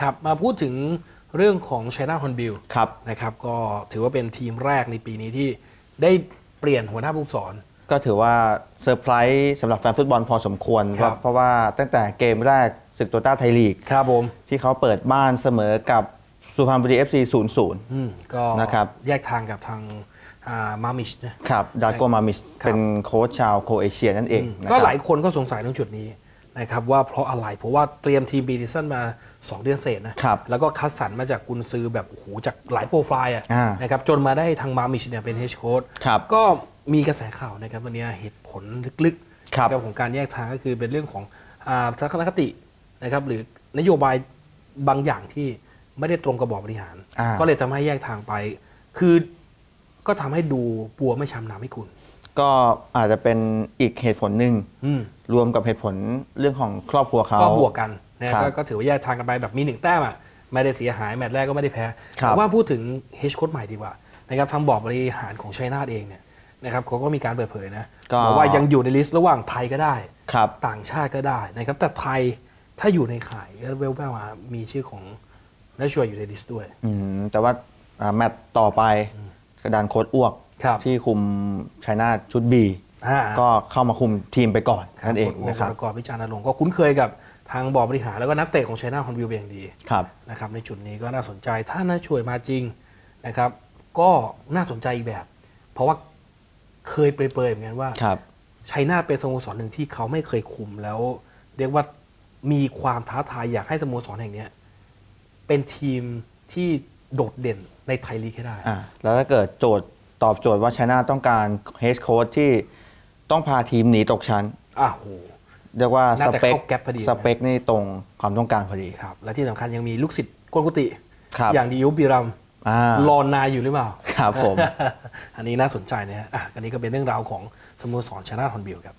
ครับมาพูดถึงเรื่องของ China Hornbill ครับนะครับก็ถือว่าเป็นทีมแรกในปีนี้ที่ได้เปลี่ยนหัวหน้าผู้ฝึกสอน ก็ถือว่าเซอร์ไพรส์สำหรับแฟนฟุตบอลพอสมควรครับเพราะว่าตั้งแต่เกมแรกศึกโตต้าไทยลีกครับผมที่เขาเปิดบ้านเสมอกับสุพรรณบุรี FC 0-0อืมก็นะครับแยกทางกับทางมามิชนะครับดาโกมามิสครับเป็นโค้ชชาวโครเอเชียนั่นเองอืมนะก็ครับหลายคนก็สงสัยตรงจุดนี้ นะครับว่าเพราะอะไร เพราะว่าเตรียมทีมบีดิสันมา 2 เดือนเศษนะครับแล้วก็คัดสรรมาจากกุนซือแบบโอ้โหจากหลายโปรไฟล์อะอ่านะครับจนมาได้ทางมามิชเนี่ยเป็นเฮดโค้ชครับ ก็มีกระแสข่าวนะครับวันนี้เหตุผลลึกๆครับ เรื่องของการแยกทางก็คือเป็นเรื่องของอาทัศนคตินะครับหรือนโยบายบางอย่างที่ไม่ได้ตรงกับบอร์ดบริหาร อ่า ก็เลยทำให้แยกทางไป คือก็ทำให้ดูปัวไม่ช้ำน้ำให้คุณ ก็อาจจะเป็นอีกเหตุผลหนึ่งอืมรวมกับเหตุผลเรื่องของครอบครัวเขา ก็บวกกันนะคครัรับบก็ก็ถือว่าแยกทางกันไปแบบมีหนึ่งแต้มอะไม่ได้เสียหายแมตช์แรกก็ไม่ได้แพ้ครับ แต่ว่าพูดถึงเฮชโค้ดใหม่ดีกว่านะครับทางบอร์ดบริหารของชัยนาทเองเนี่ยนะครับเขาก็มีการเปิดเผยนะก็บอกว่ายังอยู่ในลิสต์ระหว่างไทยก็ได้ ครับ ต่างชาติก็ได้นะครับ แต่ไทยถ้าอยู่ในข่ายก็เวลแววมามีชื่อของนัชชัวอยู่ในลิสต์ด้วย อืมแต่ว่าอ่าแมตช์ต่อไปกระดานโค้ดอ้วกครับ ที่คุมชัยนาทชุด B อ่าก็เข้ามาคุมทีมไปก่อนนั่นเองคุณนะครับประกอบวิจารณ์ลงค์ก็คุ้นเคยกับทางบอร์ดบริหารแล้วก็นักเตะของชัยนาทคอนวิวเป็นอย่างดีครับนะครับในจุดนี้ก็น่าสนใจถ้าน่าช่วยมาจริงนะครับก็น่าสนใจอีกแบบ เพราะว่าเคยเปรยๆเหมือนกันว่าครับชัยนาทเป็นสโมสรหนึ่งที่เขาไม่เคยคุมแล้ว เรียกว่ามีความท้าทายอยากให้สโมสรแห่งเนี้ยเป็นทีมที่โดดเด่นในไทยลีกให้ได้อ่าแล้วถ้าเกิดโจทย์ ตอบโจทย์ว่าชัยนาทต้องการเฮดโค้ชที่ต้องพาทีมหนีตกชั้นอ้าวโห เรียกว่าน่าสจะเปคเข้าแก๊ปพอดีนะ สเปคนี่ตรงความต้องการพอดีครับ และที่สำคัญยังมีลูกศิษย์กวนกุฏิครับอย่างดิยุบิรัมอ่ารอนายอยู่หรือเปล่า ครับผม อันนี้น่าสนใจนะฮะอะอันนี้ก็เป็นเรื่องราวของสโมสรชนะทอนบิลครับ